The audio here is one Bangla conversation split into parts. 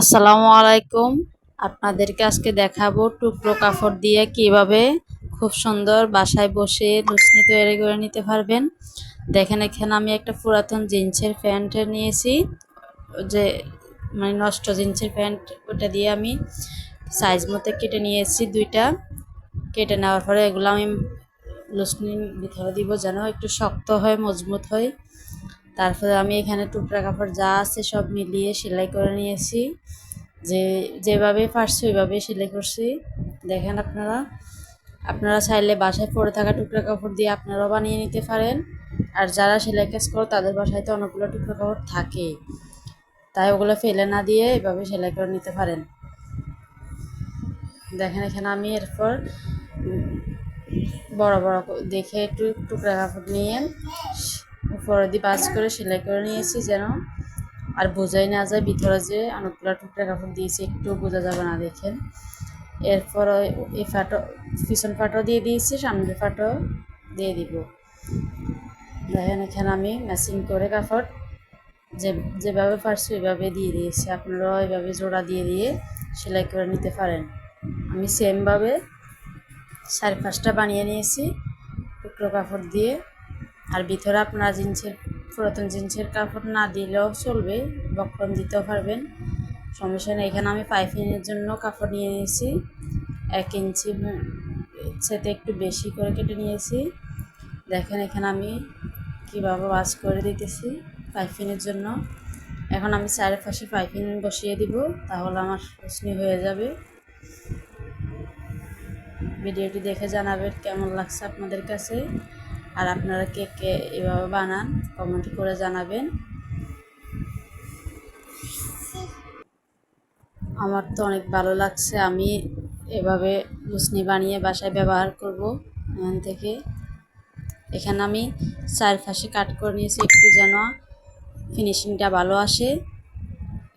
আসসালামু আলাইকুম। আপনাদেরকে আজকে দেখাবো টুকরো কাপড় দিয়ে কীভাবে খুব সুন্দর বাসায় বসে লুচনি তৈরি করে নিতে পারবেন। দেখেন, এখানে আমি একটা পুরাতন জিন্সের প্যান্ট নিয়েছি। যে মানে নষ্ট জিন্সের প্যান্ট, ওটা দিয়ে আমি সাইজ মতো কেটে নিয়েছি দুইটা। কেটে নেওয়ার পরে এগুলো আমি লুচনির ভিতরে দিব যেন একটু শক্ত হয়, মজবুত হয়। তারপরে আমি এখানে টুকরা কাপড় যা আছে সব মিলিয়ে সেলাই করে নিয়েছি। যে, যেভাবে পারছি ওইভাবে সেলাই করছি। দেখেন আপনারা আপনারা চাইলে বাসায় পরে থাকা টুকরা কাপড় দিয়ে আপনারাও বানিয়ে নিতে পারেন। আর যারা সেলাই কাজ করে তাদের বাসায় তো অনেকগুলো টুকরা কাপড় থাকে। তাই ওগুলো ফেলে না দিয়ে এভাবে সেলাই করে নিতে পারেন। দেখেন এখানে আমি এরপর বড় বড় দেখে একটু টুকরা কাপড় নিয়ে উপরে দিয়ে বাজ করে সেলাই করে নিয়েছি যেন আর বোঝাই না যায়, ভিতরে যে অনেকগুলো টুকরা কাপড় দিয়েছি, একটু বোঝা যাবে না দেখেন এরপর এই ফাটো, পিছন ফাটো দিয়ে দিয়েছি, সামনের ফাটো দিয়ে দিব। দেখেন এখানে আমি ম্যাচিং করে কাপড় যে, যেভাবে পারছি ওইভাবে দিয়ে দিয়েছি। আপনারাও ওইভাবে জোড়া দিয়ে দিয়ে সেলাই করে নিতে পারেন। আমি সেমভাবে সাড়ে পাঁচটা বানিয়ে নিয়েছি টুকরো কাপড় দিয়ে। আর ভিতরে আপনারা জিন্সের, পুরাতন জিন্সের কাপড় না দিলেও চলবে বক্রম দিতেও পারবেন। সমস্যা নেই, এখানে আমি পাইপিংয়ের জন্য কাপড় নিয়ে নিয়েছি। এক ইঞ্চি সেতে একটু বেশি করে কেটে নিয়েছি। দেখেন এখানে আমি কীভাবে ওয়াশ করে দিতেছি পাইপিংয়ের জন্য। এখন আমি চারপাশে পাইপিং বসিয়ে দিব, তাহলে আমার রশ্মি হয়ে যাবে। ভিডিওটি দেখে জানাবেন কেমন লাগছে আপনাদের কাছে। আর আপনারা কে কে এভাবে বানান কমেন্ট করে জানাবেন। আমার তো অনেক ভালো লাগছে, আমি এভাবে লুসনি বানিয়ে বাসায় ব্যবহার করব এখান থেকে। এখানে আমি চারপাশে কাট করে নিয়েছি, একটু যেন ফিনিশিংটা ভালো আসে।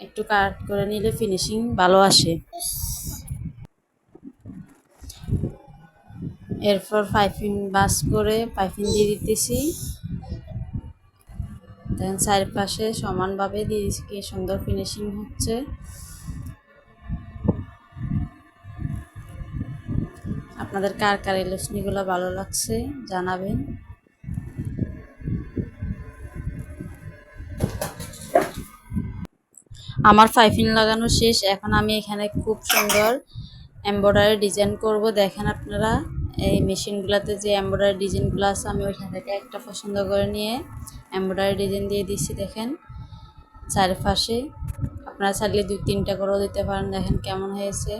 একটু কাট করে নিলে ফিনিশিং ভালো আসে। এরপর পাইপিং বাস করে পাইপিং দিয়ে দিতেছি। দেখেন চারপাশে সমানভাবে দিয়ে দিচ্ছি কি সুন্দর ফিনিশিং হচ্ছে। আপনাদের কার কার এই লসনিগুলো ভালো লাগছে জানাবেন। আমার পাইপিং লাগানো শেষ, এখন আমি এখানে খুব সুন্দর এমব্রয়ডারি ডিজাইন করব, দেখেন আপনারা। এই মেশিনগুলোতে যে এমব্রয়ডারি ডিজাইনগুলো আছে, আমি ওইখান থেকে একটা পছন্দ করে নিয়ে এমব্রয়ডারি ডিজাইন দিয়ে দিচ্ছি দেখেন। চারপাশে আপনারা চাইলে দুই তিনটা করেও দিতে পারেন, দেখেন কেমন হয়েছে।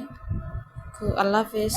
খুব আল্লাহ হাফেজ।